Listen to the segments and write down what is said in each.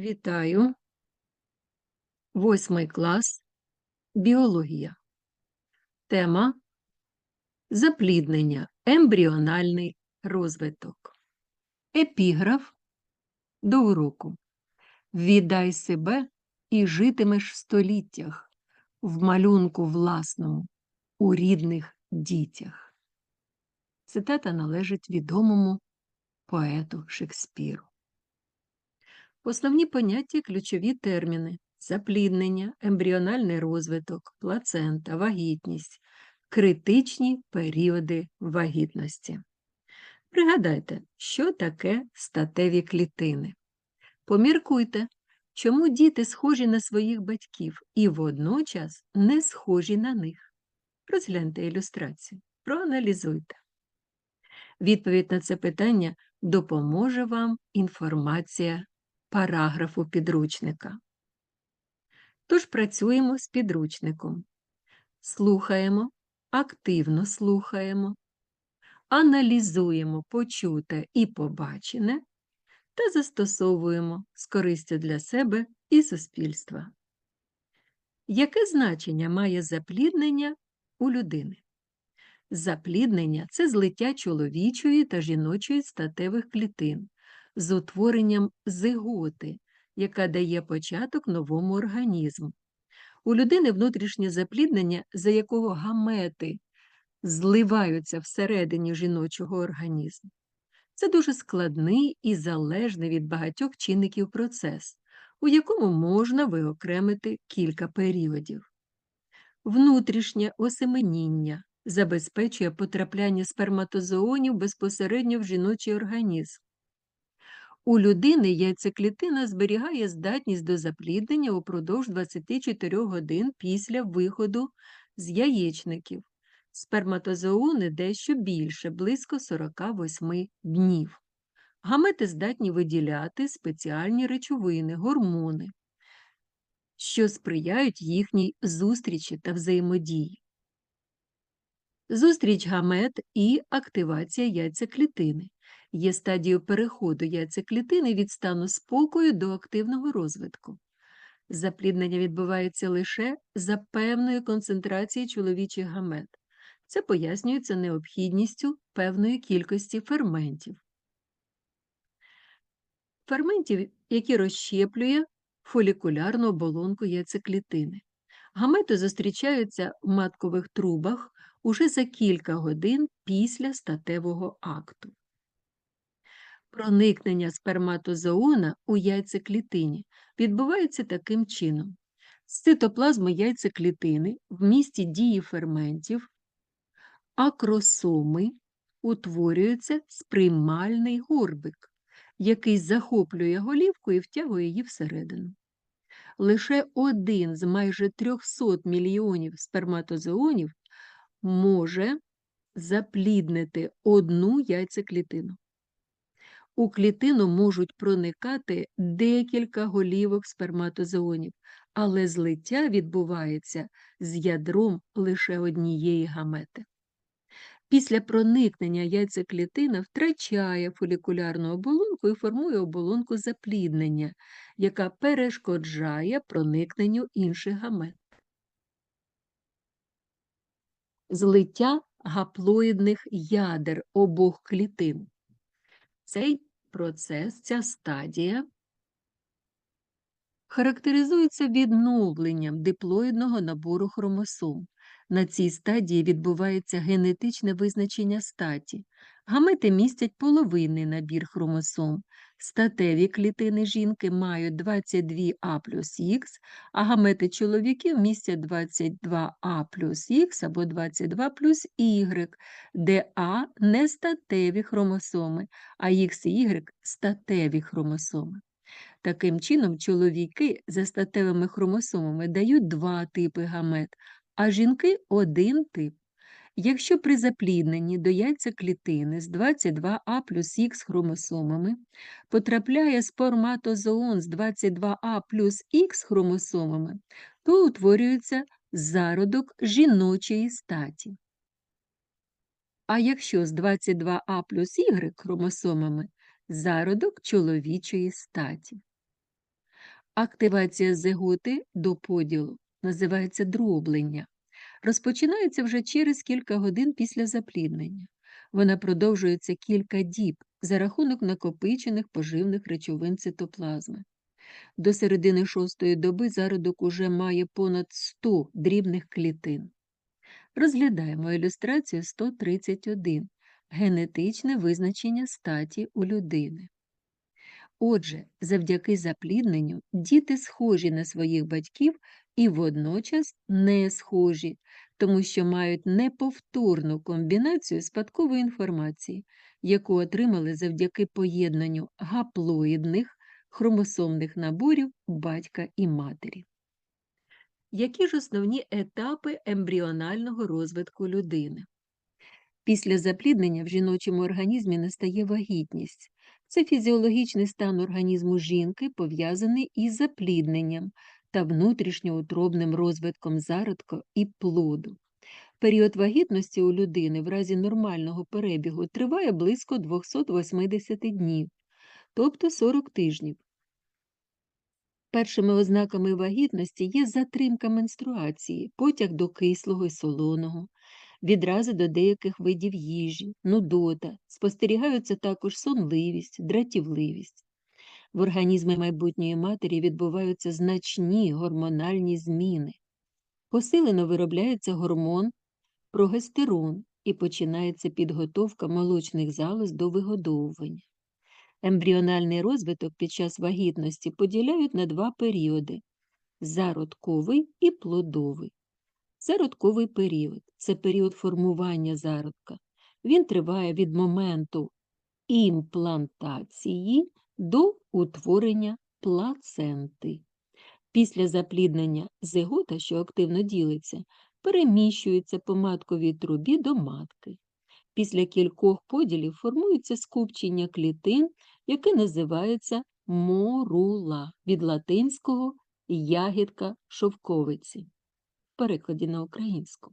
Вітаю. Восьмий клас. Біологія. Тема Запліднення. Ембріональний розвиток. Епіграф до уроку. Віддай себе і житимеш в століттях, в малюнку власному, у рідних дітях. Цитата належить відомому поету Шекспіру. Основні поняття ключові терміни запліднення, ембріональний розвиток, плацента, вагітність, критичні періоди вагітності. Пригадайте, що таке статеві клітини. Поміркуйте, чому діти схожі на своїх батьків і водночас не схожі на них. Розгляньте ілюстрацію, проаналізуйте. Відповідь на це питання допоможе вам інформація параграфу підручника. Тож працюємо з підручником. Слухаємо, активно слухаємо, аналізуємо почуте і побачене та застосовуємо з користю для себе і суспільства. Яке значення має запліднення у людини? Запліднення це злиття чоловічої та жіночої статевих клітин з утворенням зиготи, яка дає початок новому організму. У людини внутрішнє запліднення, за якого гамети зливаються всередині жіночого організму. Це дуже складний і залежний від багатьох чинників процес, у якому можна виокремити кілька періодів. Внутрішнє осеменіння забезпечує потрапляння сперматозоонів безпосередньо в жіночий організм. У людини яйцеклітина зберігає здатність до запліднення упродовж 24 годин після виходу з яєчників. Сперматозоони дещо більше, близько 48 днів. Гамети здатні виділяти спеціальні речовини, гормони, що сприяють їхній зустрічі та взаємодії. Зустріч гамет і активація яйцеклітини є стадією переходу яйцеклітини від стану спокою до активного розвитку. Запліднення відбувається лише за певної концентрації чоловічих гамет. Це пояснюється необхідністю певної кількості ферментів. Ферментів, які розщеплює фолікулярну оболонку яйцеклітини. Гамети зустрічаються в маткових трубах уже за кілька годин після статевого акту. Проникнення сперматозоона у яйцеклітині відбувається таким чином. З цитоплазми яйцеклітини в місті дії ферментів, акросоми утворюється сприймальний горбик, який захоплює голівку і втягує її всередину. Лише один з майже 300 мільйонів сперматозоонів може запліднити одну яйцеклітину. У клітину можуть проникати декілька голівок сперматозоонів, але злиття відбувається з ядром лише однієї гамети. Після проникнення яйцеклітина втрачає фолікулярну оболонку і формує оболонку запліднення, яка перешкоджає проникненню інших гамет. Злиття гаплоїдних ядер обох клітин. Цей процес, ця стадія характеризується відновленням диплоїдного набору хромосом. На цій стадії відбувається генетичне визначення статі. Гамети містять половинний набір хромосом. Статеві клітини жінки мають 22А плюс Х, а гамети чоловіків містять 22А плюс Х або 22 плюс Y, де А не статеві хромосоми, а Х і Y статеві хромосоми. Таким чином, чоловіки за статевими хромосомами дають два типи гамет, а жінки один тип. Якщо при заплідненні до яйця клітини з 22А плюс Х хромосомами потрапляє сперматозоон з 22А плюс Х хромосомами, то утворюється зародок жіночої статі. А якщо з 22А плюс Y хромосомами зародок чоловічої статі. Активація зиготи до поділу називається дроблення. Розпочинається вже через кілька годин після запліднення. Вона продовжується кілька діб за рахунок накопичених поживних речовин цитоплазми. До середини шостої доби зародок уже має понад 100 дрібних клітин. Розглядаємо ілюстрацію 131. Генетичне визначення статі у людини. Отже, завдяки заплідненню діти схожі на своїх батьків і водночас не схожі, тому що мають неповторну комбінацію спадкової інформації, яку отримали завдяки поєднанню гаплоїдних хромосомних наборів батька і матері. Які ж основні етапи ембріонального розвитку людини? Після запліднення в жіночому організмі настає вагітність. Це фізіологічний стан організму жінки, пов'язаний із заплідненням та внутрішньоутробним розвитком зародка і плоду. Період вагітності у людини в разі нормального перебігу триває близько 280 днів, тобто 40 тижнів. Першими ознаками вагітності є затримка менструації, потяг до кислого і солоного, відрази до деяких видів їжі, нудота, спостерігаються також сонливість, дратівливість. В організмі майбутньої матері відбуваються значні гормональні зміни. Посилено виробляється гормон прогестерон і починається підготовка молочних залоз до вигодовування. Ембріональний розвиток під час вагітності поділяють на два періоди зародковий і плодовий. Зародковий період це період формування зародка. Він триває від моменту імплантації до утворення плаценти. Після запліднення зигота, що активно ділиться, переміщується по матковій трубі до матки. Після кількох поділів формується скупчення клітин, яке називається морула від латинського ягідка шовковиці в перекладі на українську.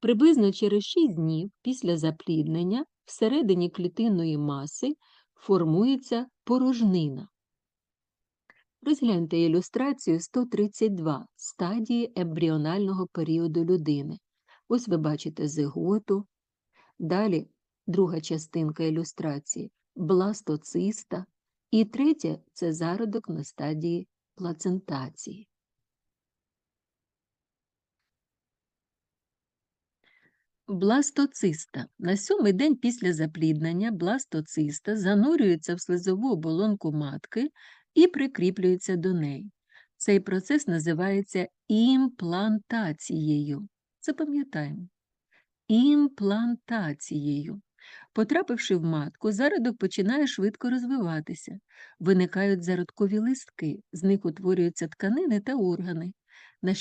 Приблизно через 6 днів після запліднення всередині клітинної маси формується порожнина. Розгляньте ілюстрацію 132 стадії ембріонального періоду людини. Ось ви бачите зиготу. Далі друга частинка ілюстрації бластоциста. І третя це зародок на стадії плацентації. Бластоциста. На сьомий день після запліднення бластоциста занурюється в слизову оболонку матки і прикріплюється до неї. Цей процес називається імплантацією. Запам'ятаємо. Імплантацією. Потрапивши в матку, зародок починає швидко розвиватися. Виникають зародкові листки, з них утворюються тканини та органи. На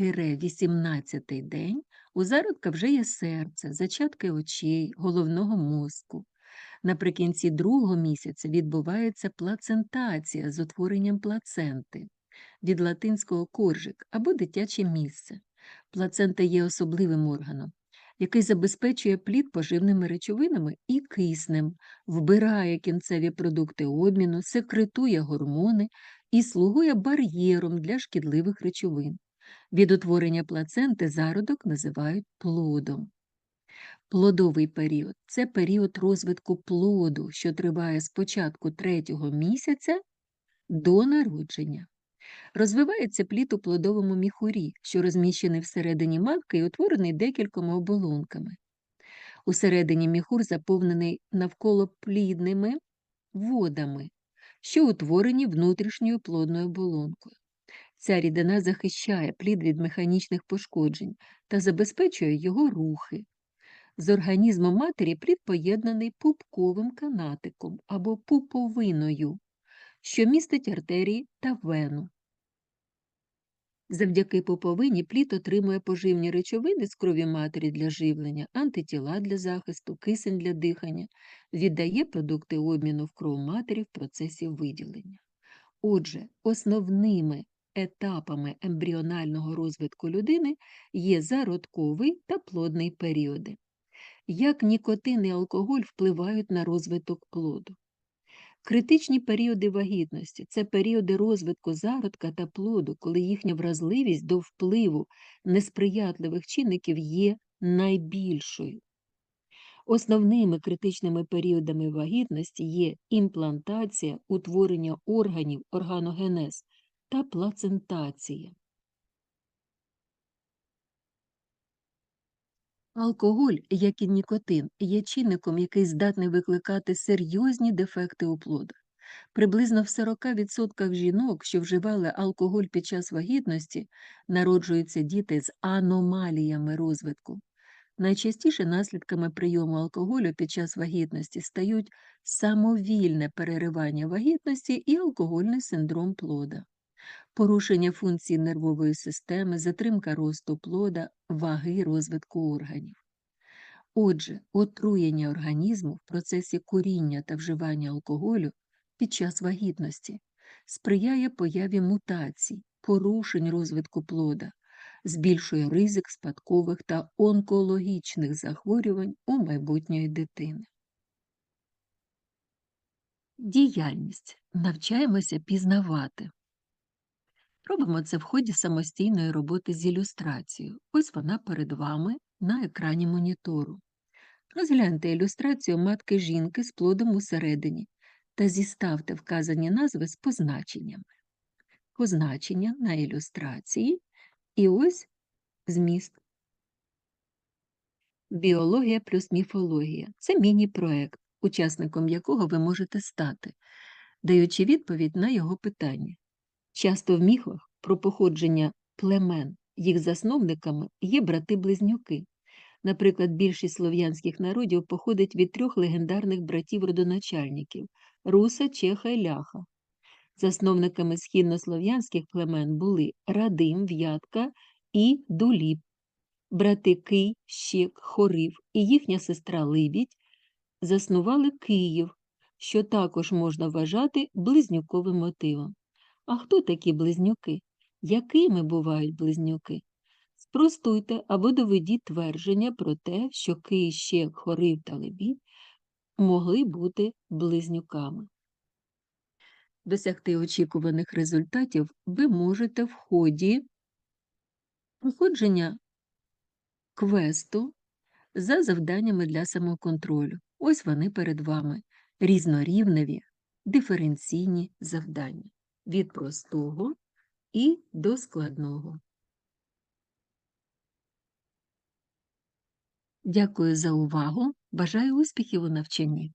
16-18 день у зародка вже є серце, зачатки очей, головного мозку. Наприкінці другого місяця відбувається плацентація з утворенням плаценти від латинського коржик або дитяче місце. Плацента є особливим органом, який забезпечує плід поживними речовинами і киснем, вбирає кінцеві продукти обміну, секретує гормони і слугує бар'єром для шкідливих речовин. Від утворення плаценти зародок називають плодом. Плодовий період це період розвитку плоду, що триває з початку третього місяця до народження. Розвивається плід у плодовому міхурі, що розміщений всередині матки і утворений декількома оболонками. Усередині міхур заповнений навколо плідними водами, що утворені внутрішньою плодною оболонкою. Ця рідина захищає плід від механічних пошкоджень та забезпечує його рухи. З організмом матері плід поєднаний пупковим канатиком або пуповиною, що містить артерії та вену. Завдяки пуповині плід отримує поживні речовини з крові матері для живлення, антитіла для захисту, кисень для дихання, віддає продукти обміну в кров матері в процесі виділення. Отже, основними етапами ембріонального розвитку людини є зародковий та плодний періоди. Як нікотин і алкоголь впливають на розвиток плоду? Критичні періоди вагітності це періоди розвитку зародка та плоду, коли їхня вразливість до впливу несприятливих чинників є найбільшою. Основними критичними періодами вагітності є імплантація, утворення органів, органогенез та плацентація. Алкоголь, як і нікотин, є чинником, який здатний викликати серйозні дефекти у плодах. Приблизно в 40% жінок, що вживали алкоголь під час вагітності, народжуються діти з аномаліями розвитку. Найчастіше наслідками прийому алкоголю під час вагітності стають самовільне переривання вагітності і алкогольний синдром плода, порушення функції нервової системи, затримка росту плода, ваги розвитку органів. Отже, отруєння організму в процесі куріння та вживання алкоголю під час вагітності сприяє появі мутацій, порушень розвитку плода, збільшує ризик спадкових та онкологічних захворювань у майбутньої дитини. Діяльність. Навчаємося пізнавати. Робимо це в ході самостійної роботи з ілюстрацією. Ось вона перед вами на екрані монітору. Розгляньте ілюстрацію матки жінки з плодом усередині та зіставте вказані назви з позначеннями. Позначення на ілюстрації і ось зміст. Біологія плюс міфологія це міні-проект, учасником якого ви можете стати, даючи відповідь на його питання. Часто в міфах про походження племен їх засновниками є брати-близнюки. Наприклад, більшість слов'янських народів походить від трьох легендарних братів-родоначальників Руса, Чеха і Ляха. Засновниками східнослов'янських племен були Радим, В'ятка і Дуліб, брати Кий, Щек, Хорив і їхня сестра Либідь заснували Київ, що також можна вважати близнюковим мотивом. А хто такі близнюки? Якими бувають близнюки? Спростуйте або доведіть твердження про те, що Кий, Щек, Хорив та Либідь могли бути близнюками. Досягти очікуваних результатів ви можете в ході проходження квесту за завданнями для самоконтролю. Ось вони перед вами різнорівневі диференційні завдання від простого і до складного. Дякую за увагу. Бажаю успіхів у навчанні.